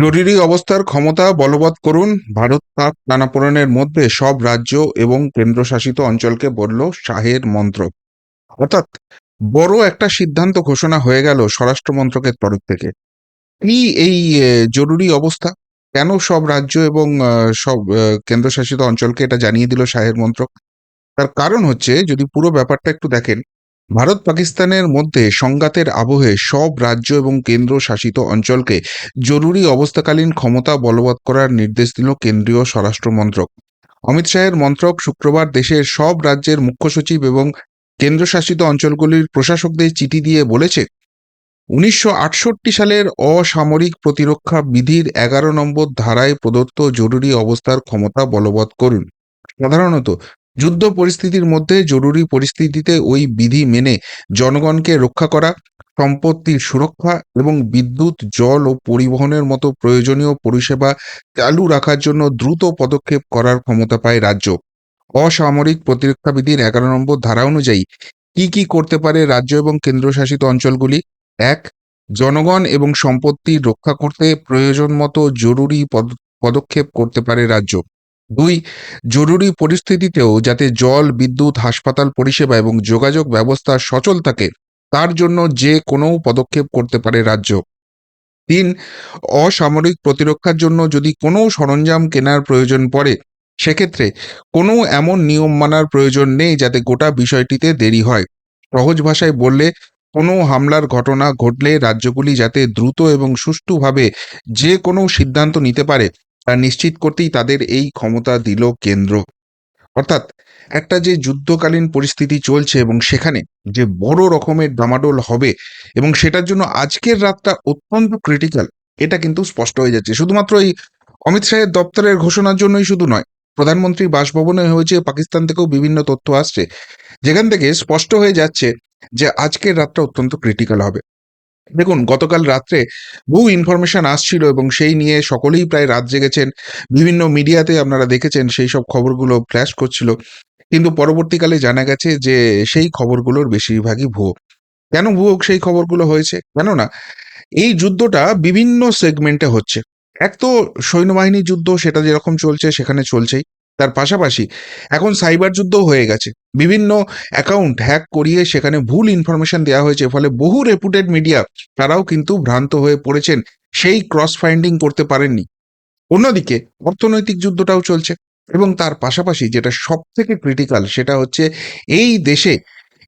জরুরি অবস্থার ক্ষমতা বলবৎ করুন। ভারত পাক টানাপোড়েনের মধ্যে সব রাজ্য এবং কেন্দ্রশাসিত অঞ্চলকে বলল শাহের মন্ত্রক অর্থাৎ বড় একটা সিদ্ধান্ত ঘোষণা হয়ে গেল স্বরাষ্ট্র মন্ত্রকের তরফ থেকে। কি এই জরুরি অবস্থা? কেন সব রাজ্য এবং সব কেন্দ্রশাসিত অঞ্চলকে এটা জানিয়ে দিল শাহের মন্ত্রক তার কারণ হচ্ছে যদি পুরো ব্যাপারটা একটু দেখেন ভারত পাকিস্তানের মধ্যে সংঘাতের আবহে সব রাজ্য এবং কেন্দ্র শাসিত অঞ্চলকে জরুরি অবস্থাকালীন ক্ষমতা বলবৎ করার নির্দেশ দিল কেন্দ্রীয় স্বরাষ্ট্র মন্ত্রক। অমিত শাহের মন্ত্রক শুক্রবার দেশের সব রাজ্যের মুখ্য সচিব এবং কেন্দ্রশাসিত অঞ্চলগুলির প্রশাসকদের চিঠি দিয়ে বলেছে, উনিশশো আটষট্টি সালের অসামরিক প্রতিরক্ষা বিধির এগারো নম্বর ধারায় প্রদত্ত জরুরি অবস্থার ক্ষমতা বলবৎ করুন। সাধারণত যুদ্ধ পরিস্থিতির মধ্যে জরুরি পরিস্থিতিতে ওই বিধি মেনে জনগণকে রক্ষা করা, সম্পত্তির সুরক্ষা এবং বিদ্যুৎ, জল ও পরিবহনের মতো প্রয়োজনীয় পরিষেবা চালু রাখার জন্য দ্রুত পদক্ষেপ করার ক্ষমতা পায় রাজ্য। অসামরিক প্রতিরক্ষা বিধির এগারো নম্বর ধারা অনুযায়ী কি কি করতে পারে রাজ্য এবং কেন্দ্রশাসিত অঞ্চলগুলি? এক, জনগণ এবং সম্পত্তি রক্ষা করতে প্রয়োজন মতো জরুরি পদ- পদক্ষেপ করতে পারে রাজ্য। দুই, জরুরি পরিস্থিতিতেও যাতে জল, বিদ্যুৎ, হাসপাতাল পরিষেবা এবং যোগাযোগ ব্যবস্থা সচল থাকে, তার জন্য যে কোনো পদক্ষেপ করতে পারে রাজ্য। তিন, অসামরিক প্রতিরক্ষার জন্য যদি কোনো সরঞ্জাম কেনার প্রয়োজন পড়ে, সেক্ষেত্রে কোনো এমন নিয়ম মানার প্রয়োজন নেই যাতে গোটা বিষয়টিতে দেরি হয়। সহজ ভাষায় বললে, কোনো হামলার ঘটনা ঘটলে রাজ্যগুলি যাতে দ্রুত এবং সুষ্ঠুভাবে যে কোনো সিদ্ধান্ত নিতে পারে নিশ্চিত করতেই তাদের এই ক্ষমতা দিল কেন্দ্র। অর্থাৎ একটা যে যুদ্ধকালীন পরিস্থিতি চলছে এবং সেখানে যে বড় রকমের ডামাডোল হবে এবং সেটার জন্য আজকের রাতটা অত্যন্ত ক্রিটিক্যাল এটা কিন্তু স্পষ্ট হয়ে যাচ্ছে। শুধুমাত্র এই অমিত শাহের দপ্তরের ঘোষণার জন্যই শুধু নয়, প্রধানমন্ত্রীর বাসভবনে হয়েছে, পাকিস্তান থেকেও বিভিন্ন তথ্য আসছে, যেখান থেকে স্পষ্ট হয়ে যাচ্ছে যে আজকের রাতটা অত্যন্ত ক্রিটিক্যাল হবে। দেখুন, গতকাল রাত্রে বহু ইনফরমেশন আসছিল এবং সেই নিয়ে সকলেই প্রায় রাত জেগেছেন। বিভিন্ন মিডিয়াতে আপনারা দেখেছেন সেই সব খবরগুলো ফ্ল্যাশ করছিল। কিন্তু পরবর্তীকালে জানা গেছে যে, সেই খবরগুলোর বেশিরভাগই ভুয়ো। কেন ভুয়ো সেই খবরগুলো হয়েছে? কেননা এই যুদ্ধটা বিভিন্ন সেগমেন্টে হচ্ছে। এক তো সৈন্যবাহিনীর যুদ্ধ, সেটা যেরকম চলছে, সেখানে চলছেই। তার পাশাপাশি এখন সাইবার যুদ্ধও হয়ে গেছে। বিভিন্ন অ্যাকাউন্ট হ্যাক করিয়ে সেখানে ভুল ইনফরমেশন দেওয়া হয়েছে, ফলে বহু রেপুটেড মিডিয়া তারাও কিন্তু ভ্রান্ত হয়ে পড়েছেন, সেই ক্রস ফাইন্ডিং করতে পারেননি। অন্যদিকে অর্থনৈতিক যুদ্ধটাও চলছে এবং তার পাশাপাশি যেটা সব থেকে ক্রিটিক্যাল সেটা হচ্ছে এই দেশে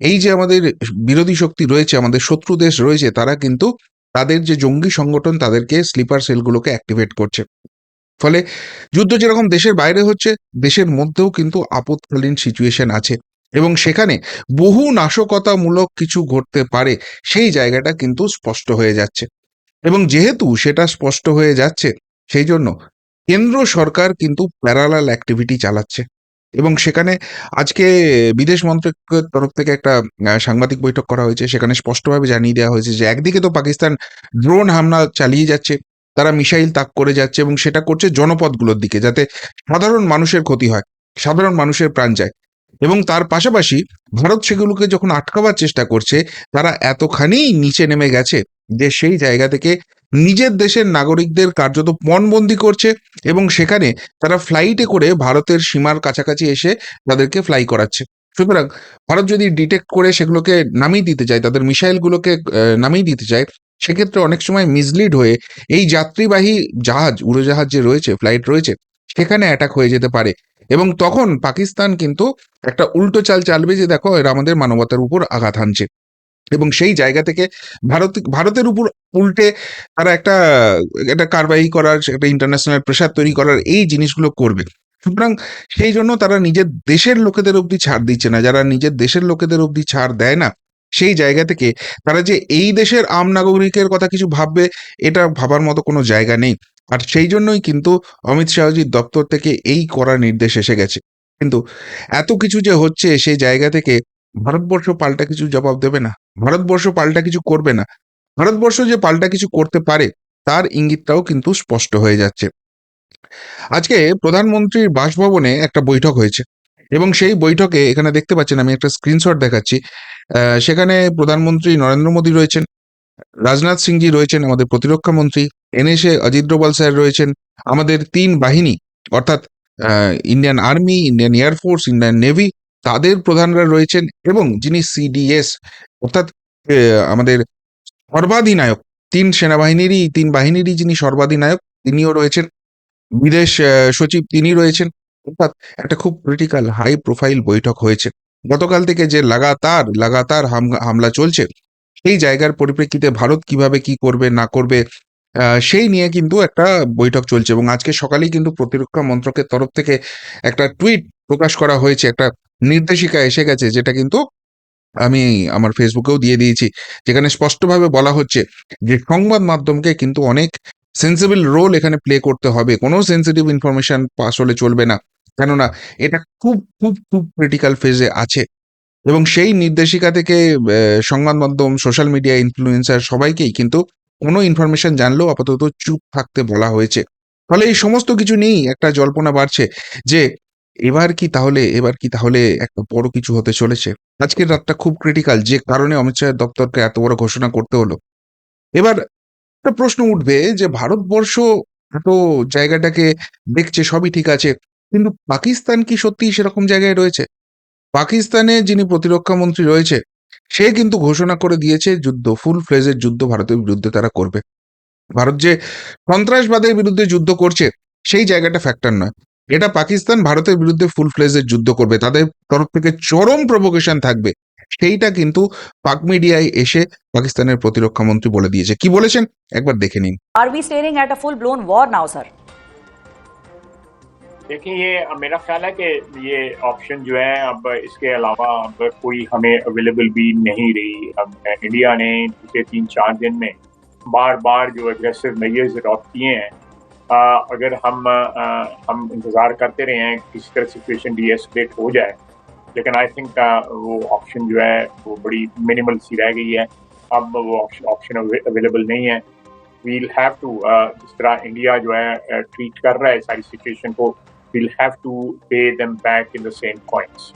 এই যে আমাদের বিরোধী শক্তি রয়েছে, আমাদের শত্রু দেশ রয়েছে, তারা কিন্তু তাদের যে জঙ্গি সংগঠন তাদেরকে স্লিপার সেলগুলোকে অ্যাক্টিভেট করছে। ফলে যুদ্ধ যেরকম দেশের বাইরে হচ্ছে, দেশের মধ্যেও কিন্তু আপৎকালীন সিচুয়েশন আছে এবং সেখানে বহু নাশকতামূলক কিছু ঘটতে পারে, সেই জায়গাটা কিন্তু স্পষ্ট হয়ে যাচ্ছে। এবং যেহেতু সেটা স্পষ্ট হয়ে যাচ্ছে, সেই জন্য কেন্দ্র সরকার কিন্তু প্যারালাল অ্যাক্টিভিটি চালাচ্ছে। এবং সেখানে আজকে বিদেশ মন্ত্রকের তরফ থেকে একটা সাংবাদিক বৈঠক করা হয়েছে, সেখানে স্পষ্টভাবে জানিয়ে দেওয়া হয়েছে যে একদিকে তো পাকিস্তান ড্রোন হামলা চালিয়ে যাচ্ছে তারা মিসাইল তাক করে যাচ্ছে এবং সেটা করছে জনপদগুলোর দিকে যাতে সাধারণ মানুষের ক্ষতি হয়, সাধারণ মানুষের প্রাণ যায়। এবং তার পাশাপাশি ভারত সেগুলোকে যখন আটকাবার চেষ্টা করছে, তারা এতখানি নিচে নেমে গেছে যে সেই জায়গা থেকে নিজের দেশের নাগরিকদের কার্যত পণবন্দি করছে এবং সেখানে তারা ফ্লাইটে করে ভারতের সীমার কাছাকাছি এসে তাদেরকে ফ্লাই করাচ্ছে। সুতরাং ভারত যদি ডিটেক্ট করে সেগুলোকে নামিয়ে দিতে চায়, তাদের মিসাইলগুলোকে নামিয়ে দিতে চায় সেক্ষেত্রে অনেক সময় মিসলিড হয়ে এই যাত্রীবাহী জাহাজ, উড়োজাহাজ যে রয়েছে ফ্লাইট রয়েছে, সেখানে অ্যাটাক হয়ে যেতে পারে। এবং তখন পাকিস্তান কিন্তু একটা উল্টো চাল চালবে যে, দেখো, এরা আমাদের মানবতার উপর আঘাত হানছে। এবং সেই জায়গা থেকে ভারত, ভারতের উপর উল্টে তারা একটা একটা কারবাই করার, একটা ইন্টারন্যাশনাল প্রেশার তৈরি করার এই জিনিসগুলো করবে। সুতরাং সেই জন্য তারা নিজের দেশের লোকেদের অবধি ছাড় দিচ্ছে না। যারা নিজের দেশের লোকেদের অবধি ছাড় দেয় না সেই জায়গা থেকে তারা যে এই দেশের আম নাগরিকের কথা কিছু ভাববে, এটা ভাবার মতো কোনো জায়গা নেই। আর সেই জন্যই কিন্তু অমিত শাহজির দপ্তর থেকে এই করার নির্দেশ এসে গেছে। কিন্তু এত কিছু যে হচ্ছে সেই জায়গা থেকে ভারতবর্ষ পাল্টা কিছু জবাব দেবে না। ভারতবর্ষ পাল্টা কিছু করবে না। ভারতবর্ষ যে পাল্টা কিছু করতে পারে, তার ইঙ্গিতটাও কিন্তু স্পষ্ট হয়ে যাচ্ছে। আজকে প্রধানমন্ত্রীর বাসভবনে একটা বৈঠক হয়েছে। এবং সেই বৈঠকে এখানে দেখতে পাচ্ছেন, আমি একটা স্ক্রিনশট দেখাচ্ছি। সেখানে প্রধানমন্ত্রী নরেন্দ্র মোদী রয়েছেন, রাজনাথ সিংজি রয়েছেন আমাদের প্রতিরক্ষা মন্ত্রী, এনএসএ অজিত ডোভাল স্যার রয়েছেন, আমাদের তিন বাহিনী, অর্থাৎ Indian army, Indian air force Indian navy, তাদের প্রধানরা রয়েছেন এবং যিনি সিডিএস অর্থাৎ আমাদের সর্বাধিনায়ক, তিন সেনাবাহিনীরই, তিন বাহিনীরই যিনি সর্বাধিনায়ক, তিনিও রয়েছেন। বিদেশ সচিব তিনি রয়েছেন। অর্থাৎ একটা খুব ক্রিটিক্যাল হাই প্রোফাইল বৈঠক হয়েছে। গতকাল থেকে যে লাগাতার লাগাতার হাম- হামলা চলছে, সেই জায়গার পরিপ্রেক্ষিতে ভারত কীভাবে কি করবে, না করবে সেই নিয়ে কিন্তু একটা বৈঠক চলছে এবং আজকে সকালেই কিন্তু প্রতিরক্ষা মন্ত্রকের তরফ থেকে একটা টুইট প্রকাশ করা হয়েছে, একটা নির্দেশিকা এসে গেছে, যেটা কিন্তু আমি আমার ফেসবুকেও দিয়ে দিয়েছি, যেখানে স্পষ্টভাবে বলা হচ্ছে যে সংবাদ মাধ্যমকে কিন্তু অনেক সেন্সিবল রোল এখানে প্লে করতে হবে। কোনো সেন্সিটিভ ইনফরমেশন পাস হলে চলবে না। কেননা এটা খুব খুব খুব ক্রিটিক্যাল ফেজে আছে। এবং সেই নির্দেশিকা থেকে সংবাদ মাধ্যম সোশ্যাল মিডিয়া ইনফ্লুয়েন্সার সবাইকেই কিন্তু কোনো ইনফরমেশন জানলেও আপাতত চুপ থাকতে বলা হয়েছে। ফলে এই সমস্ত কিছু নিয়েই একটা জল্পনা বাড়ছে যে, এবার কি তাহলে, এবার কি তাহলে একটা বড় কিছু হতে চলেছে? আজকের রাতটা খুব ক্রিটিক্যাল যে কারণে অমিত শাহের দপ্তরকে এত বড় ঘোষণা করতে হলো। এবার একটা প্রশ্ন উঠবে যে, ভারতবর্ষ এত জায়গাটাকে দেখছে, সবই ঠিক আছে। কিন্তু পাকিস্তান কি সত্যি সেরকম জায়গায় রয়েছে? পাকিস্তানে যিনি প্রতিরক্ষা মন্ত্রী রয়েছে সে কিন্তু ঘোষণা করে দিয়েছে যুদ্ধ ফুল ফ্লেজের যুদ্ধ ভারতের বিরুদ্ধে তারা করবে। ভারত যে সন্ত্রাসবাদের বিরুদ্ধে যুদ্ধ করছে সেই জায়গাটা ফ্যাক্টর নয়। এটা পাকিস্তান ভারতের বিরুদ্ধে ফুল ফ্লেজের যুদ্ধ করবে তাদের তরফ থেকে চরম প্রভোকেশন থাকবে। সেইটা কিন্তু পাক মিডিয়ায় এসে পাকিস্তানের প্রতিরক্ষা মন্ত্রী বলে দিয়েছে। কি বলেছেন? একবার দেখে নিন। At a full blown war now, sir? देखिए ये मेरा ख्याल है कि ये ऑप्शन जो है अब इसके अलावा अब कोई हमें अवेलेबल भी नहीं रही। अब इंडिया ने पिछले तीन चार दिन में बार बार जो एग्रेसिव मेजर्स अडॉप्ट किए हैं आ, अगर हम आ, हम इंतज़ार करते रहे हैं किसी तरह सिचुएशन डी एस्केलेट हो जाए लेकिन आई थिंक वो ऑप्शन जो है वो बड़ी मिनिमल सी रह गई है। अब वो ऑप्शन अवेलेबल नहीं है। वील हैव टू जिस तरह इंडिया जो है ट्रीट कर रहा है सारी सिचुएशन को we'll have to pay them back in the same coins.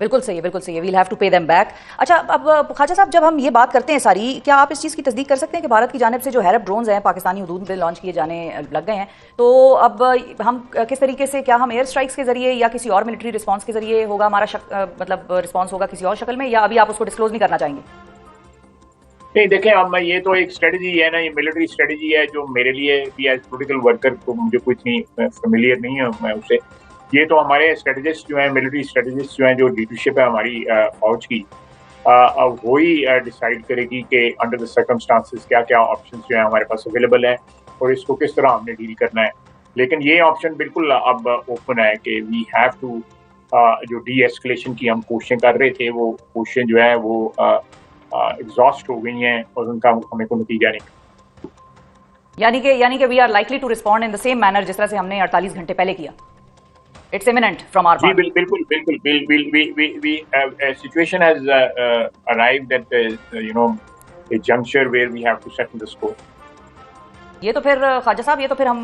बिल्कुल सही है बिल्कुल सही है। We'll have to pay them back अच्छा अब खाजा साहब जब हम ये बात करते हैं सारी क्या आप इस चीज़ की तस्दीक कर सकते हैं कि भारत की जानब से जो हैरप ड्रोन्स हैं पाकिस्तानी हदूद में लॉन्च किए जाने लग गए हैं? तो अब हम किस तरीके से क्या हम एयर स्ट्राइक्स के ज़रिए या किसी और मिलिट्री रिस्पांस के ज़रिए होगा हमारा शक, मतलब रिस्पॉन्स होगा किसी और शक्ल में या अभी आप उसको डिस्क्लोज नहीं करना चाहेंगे? नहीं, देखें, अब मैं ये तो एक स्ट्रेटजी है ना, ये मिलिट्री स्ट्रेटजी है जो मेरे लिए भी एज पोलिटिकल वर्कर को मुझे कुछ नहीं फेमिलियर नहीं है मैं उससे ये तो हमारे स्ट्रेटजिस्ट जो हैं मिलिट्री स्ट्रेटजिस्ट जो हैं, जो लीडरशिप है हमारी फौज की अब वो ही डिसाइड करेगी कि अंडर द सर्कमस्टांसिस क्या क्या ऑप्शन जो है हमारे पास अवेलेबल है और इसको किस तरह हमने डील करना है। लेकिन ये ऑप्शन बिल्कुल अब ओपन है कि we have to do deescalation की हम कोशिशें कर रहे थे, वो कोशिशें जो है, वो एग्जॉस्ट हो गई हैं और उनका हमें कोई नतीजा नहीं। यानी कि यानी कि we are likely to respond in the same manner जिस तरह से हमने 48 घंटे पहले किया। इट्स इमिनेंट फ्रॉम आवर जी बिल, बिल्कुल बिल्कुल बिल bill we we we situation has arrived at you know a juncture where we have to settle the score. ये तो फिर ख्वाजा साहब ये तो फिर हम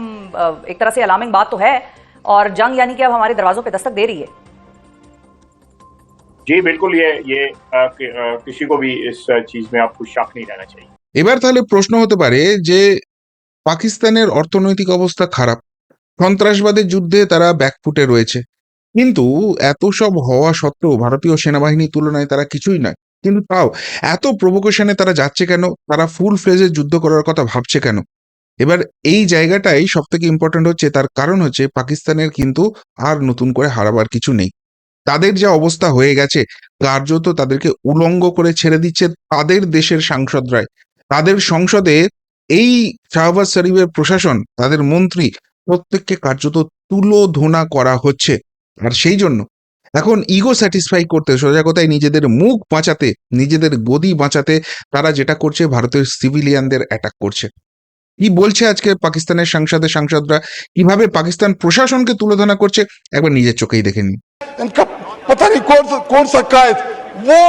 एक तरह से अलार्मिंग बात तो है और जंग यानी कि अब हमारे दरवाजों पे दस्तक दे रही है। जी बिल्कुल ये ये आ, कि, आ, किसी को भी इस चीज में आपको शक नहीं रहना चाहिए এবার তাহলে প্রশ্ন হতে পারে যে পাকিস্তানের অর্থনৈতিক অবস্থা খারাপ সন্ত্রাসবাদের যুদ্ধে তারা ব্যাকফুটে রয়েছে কিন্তু এত সব হওয়া সত্ত্বেও ভারতীয় সেনাবাহিনীর তুলনায় তারা কিছুই নয় কিন্তু তাও এত প্রভোকেশনে তারা যাচ্ছে কেন তারা ফুল ফ্লেজে যুদ্ধ করার কথা ভাবছে কেন এবার এই জায়গাটাই সব থেকে ইম্পর্টেন্ট হচ্ছে তার কারণ হচ্ছে পাকিস্তানের কিন্তু আর নতুন করে হারাবার কিছু নেই তাদের যা অবস্থা হয়ে গেছে, কার্যত তাদেরকে উলঙ্গ করে ছেড়ে দিচ্ছে তাদের দেশের সাংসদরাই। তাদের সংসদে এই শাহবাজ শরীফের প্রশাসন, তাদের মন্ত্রী প্রত্যেককে কার্যত তুলোধনা করা হচ্ছে, আর সেই জন্য। এখন ইগো স্যাটিসফাই করতে, সোজা কথায় নিজেদের মুখ বাঁচাতে, নিজেদের গদি বাঁচাতে তারা যেটা করছে ভারতের সিভিলিয়ানদের অ্যাটাক করছে। কি বলছে আজকে পাকিস্তানের সংসদের সাংসদরা কিভাবে পাকিস্তান প্রশাসনকে তুলোধনা করছে একবার নিজের চোখেই দেখে নিন इनका पता नहीं कौन सा कौन सा कायद वो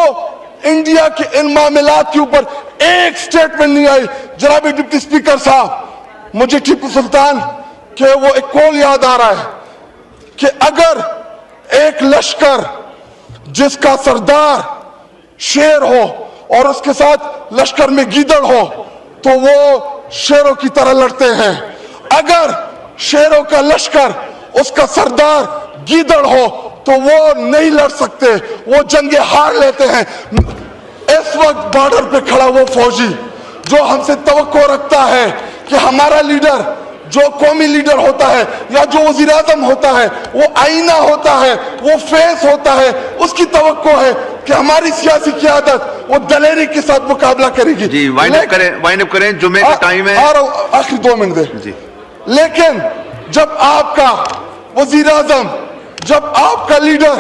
इंडिया के इन मामलात के ऊपर एक स्टेटमेंट नहीं आई जनाब डिप्टी स्पीकर साहब मुझे टीपू सुल्तान के वो एक कॉल याद आ रहा है कि अगर एक लश्कर जिसका सरदार शेर हो और उसके साथ लश्कर में गीदड़ हो तो वो शेरों की तरह लड़ते हैं। अगर शेरों का लश्कर, उसका सरदार गीदड़ हो तो वो नहीं लड़ सकते। वो जंगे हार लेते हैं। इस वक्त बॉर्डर पे खड़ा वो फौजी, जो हमसे तो रखता है कि हमारा लीडर, जो कौमी लीडर होता है या जो वज़ीर आज़म होता है, वो आईना होता है, वो फेस होता है। उसकी तो है कि हमारी सियासी क्यादत वो दलेरी के साथ मुकाबला करेगी। जी वाइंड अप लेकिन- करें वाइंड अप करें जुमे का टाइम है। रहा आखिरी दो मिनट दे। जी। लेकिन जब आपका वज़ीर आज़म जब आपका लीडर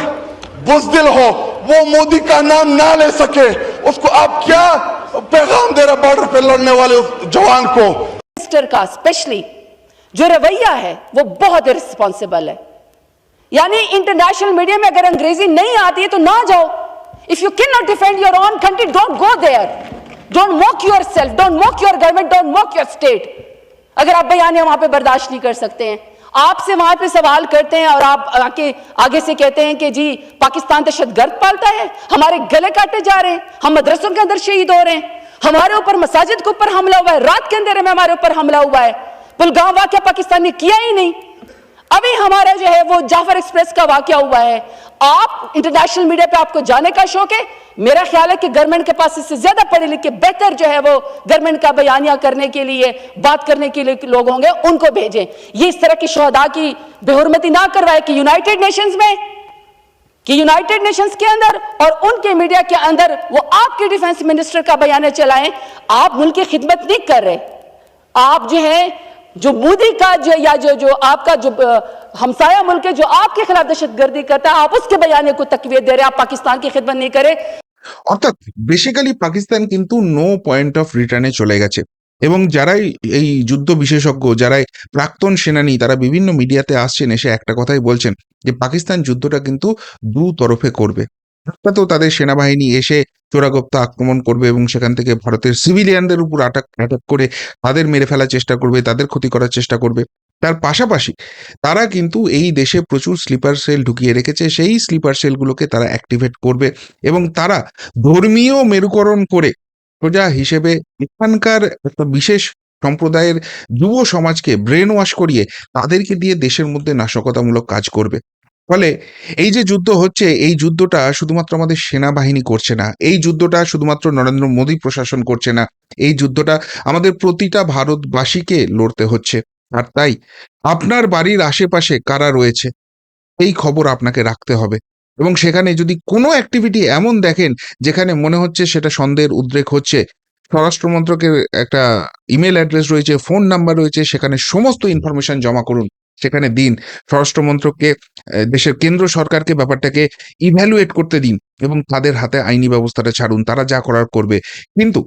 बुजदिल हो वो मोदी का नाम ना ले सके उसको आप क्या पैगाम दे रहे बॉर्डर पे लड़ने वाले उस जवान को? मिनिस्टर का स्पेशली जो रवैया है वो बहुत इरिस्पॉन्सिबल है। यानी इंटरनेशनल मीडिया में अगर अंग्रेज़ी नहीं आती है तो ना जाओ। You can not defend your own country don't go there don't mock yourself don't mock your government don't mock your state अगर आप बयानिया वहाँ पे बर्दाश्त नहीं कर सकते हैं, आपसे वहाँ पे सवाल करते हैं और आप आके, आगे से कहते हैं कि जी, पाकिस्तान दहशतगर्द पालता है, हमारे गले काटे जा रहे हैं, हम मदरसों के अंदर शहीद हो रहे हैं, हमारे ऊपर मसाजिद के ऊपर हमला हुआ है, रात के अंधेरे में हमारे ऊपर हमला हुआ है। पुलगाम वाक्य पाकिस्तान ने किया ही नहीं। अभी हमारा जो है वो जाफ़र एक्सप्रेस का वाक्य हुआ है। आप इंटरनेशनल मीडिया पे आपको जाने का शौक है? मेरा ख्याल है कि गवर्नमेंट के पास इससे ज़्यादा पढ़े लिखे, बेहतर जो है वो गवर्नमेंट का बयानिया करने के लिए, बात करने के लिए लोग होंगे, उनको भेजें। ये इस तरह की शहदा की बेहरमती ना करवाए कि यूनाइटेड नेशंस में, कि यूनाइटेड नेशंस के अंदर और उनके मीडिया के अंदर वो आपके डिफेंस मिनिस्टर का बयान चलाएँ। आप मुल्क की खिदमत नहीं कर रहे। आप जो है जो मोदी का जो या जो जो आपका जो अ, हमसाया मुल्क है जो आपके खिलाफ दहशतगर्दी करता है आप उसके बयाने को तकवीत दे रहे हैं आप पाकिस्तान की खिदमत नहीं करें অর্থাৎ বেসিক্যালি পাকিস্তান কিন্তু নো পয়েন্ট অফ রিটার্নে চলে গেছে এবং যারাই এই যুদ্ধ বিশেষজ্ঞ যারাই প্রাক্তন সেনানী তারা বিভিন্ন মিডিয়াতে আসছেন এসে একটা কথাই বলছেন যে পাকিস্তান যুদ্ধটা কিন্তু দু তরফে করবে একটা তো তাদের সেনাবাহিনী এসে চোরাগপ্তা আক্রমণ করবে এবং সেখান থেকে ভারতের সিভিলিয়ানদের উপর আটাক অ্যাটাক করে তাদের মেরে ফেলার চেষ্টা করবে, তাদের ক্ষতি করার চেষ্টা করবে। তার পাশাপাশি তারা কিন্তু এই দেশে প্রচুর স্লিপার সেল ঢুকিয়ে রেখেছে, সেই স্লিপার সেলগুলোকে তারা অ্যাক্টিভেট করবে এবং তারা ধর্মীয় মেরুকরণ করে প্রজা হিসেবে এখানকার একটা বিশেষ সম্প্রদায়ের যুব সমাজকে ব্রেন ওয়াশ করিয়ে তাদেরকে দিয়ে দেশের মধ্যে নাশকতামূলক কাজ করবে। ফলে এই যে যুদ্ধ হচ্ছে, এই যুদ্ধটা শুধুমাত্র আমাদের সেনাবাহিনী করছে না, এই যুদ্ধটা শুধুমাত্র নরেন্দ্র মোদী প্রশাসন করছে না, এই যুদ্ধটা আমাদের প্রতিটা ভারতবাসীকে লড়তে হচ্ছে। আর তাই আপনার বাড়ির আশেপাশে কারা রয়েছে, এই খবর আপনাকে রাখতে হবে। এবং সেখানে যদি কোনো অ্যাক্টিভিটি এমন দেখেন, যেখানে মনে হচ্ছে সেটা সন্দেহের উদ্রেক হচ্ছে স্বরাষ্ট্র মন্ত্রকের একটা ইমেল অ্যাড্রেস রয়েছে ফোন নাম্বার রয়েছে, সেখানে সমস্ত ইনফরমেশন জমা করুন। সেখানে দিন। স্বরাষ্ট্র মন্ত্রককে দেশের কেন্দ্র সরকারকে ব্যাপারটাকে ইভ্যালুয়েট করতে দিন এবং তাদের হাতে আইনি ব্যবস্থাটা ছাড়ুন, তারা যা করার করবে। কিন্তু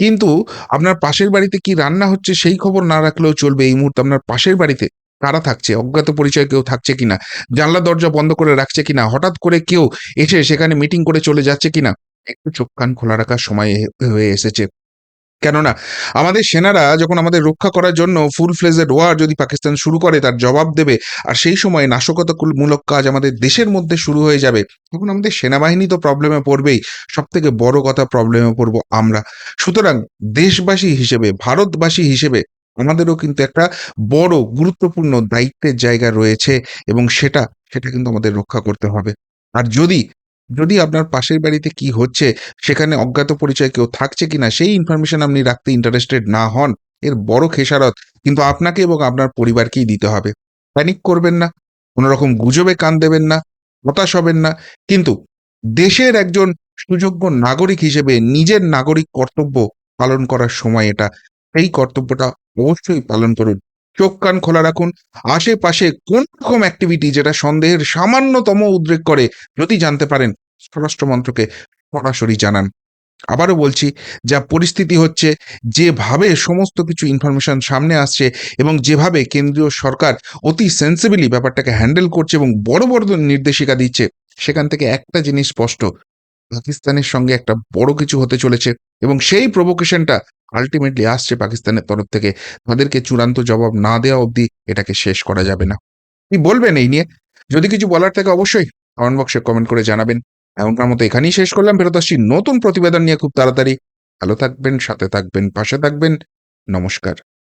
কিন্তু আপনার পাশের বাড়িতে কি রান্না হচ্ছে সেই খবর না রাখলেও চলবে এই মুহূর্তে আপনার পাশের বাড়িতে কারা থাকছে? অজ্ঞাত পরিচয় কেউ থাকছে কিনা? জানলা দরজা বন্ধ করে রাখছে কিনা? হঠাৎ করে কেউ এসে সেখানে মিটিং করে চলে যাচ্ছে কিনা? একটু চোখ কান খোলা রাখার সময় হয়ে এসেছে। কেননা আমাদের সেনারা যখন আমাদের রক্ষা করার জন্য ফুল ফ্লেজেড ওয়ার যদি পাকিস্তান শুরু করে, তার জবাব দেবে আর সেই সময় নাশকতামূলক কাজ আমাদের দেশের মধ্যে শুরু হয়ে যাবে, তখন আমাদের সেনাবাহিনী তো প্রবলেমে পড়বেই সব থেকে বড় কথা প্রবলেমে পড়ব আমরা। সুতরাং দেশবাসী হিসেবে, ভারতবাসী হিসেবে আমাদেরও কিন্তু একটা বড় গুরুত্বপূর্ণ দায়িত্বের জায়গা রয়েছে এবং সেটা সেটা কিন্তু আমাদের রক্ষা করতে হবে। আর যদি যদি আপনার পাশের বাড়িতে কি হচ্ছে, সেখানে অজ্ঞাত পরিচয় কেউ থাকছে কিনা, সেই ইনফরমেশন আপনি রাখতে ইন্টারেস্টেড না হন, এর বড় খেসারত কিন্তু আপনাকে এবং আপনার পরিবারকেই দিতে হবে। প্যানিক করবেন না, কোনোরকম গুজবে কান দেবেন না, হতাশ হবেন না। কিন্তু দেশের একজন সুযোগ্য নাগরিক হিসেবে নিজের নাগরিক কর্তব্য পালন করার সময় এটা, সেই কর্তব্যটা অবশ্যই পালন করুন। চোখ কান খোলা রাখুন। আশেপাশে কোন রকম অ্যাক্টিভিটি যেটা সন্দেহের সামান্যতম উদ্রেক করে, যদি জানতে পারেন, স্বরাষ্ট্র মন্ত্রকে সরাসরি জানান। আবারও বলছি, যা পরিস্থিতি হচ্ছে, যেভাবে সমস্ত কিছু ইনফরমেশন সামনে আসছে এবং যেভাবে কেন্দ্রীয় সরকার অতি সেন্সিবলি ব্যাপারটাকে হ্যান্ডেল করছে এবং বড় বড় নির্দেশিকা দিচ্ছে, সেখান থেকে একটা জিনিস স্পষ্ট, পাকিস্তানের সঙ্গে একটা বড় কিছু হতে চলেছে এবং সেই প্রভোকেশনটা আলটিমেটলি আসছে পাকিস্তানের তরফ থেকে। তাদেরকে চূড়ান্ত জবাব না দেওয়া অবধি এটাকে শেষ করা যাবে না। কি বলবেন এই নিয়ে? যদি কিছু বলার থাকে অবশ্যই কমেন্ট বক্সে কমেন্ট করে জানাবেন। এমনকার মতো এখানেই শেষ করলাম। ফেরত আসছি নতুন প্রতিবেদন নিয়ে খুব তাড়াতাড়ি। ভালো থাকবেন, সাথে থাকবেন, পাশে থাকবেন। নমস্কার।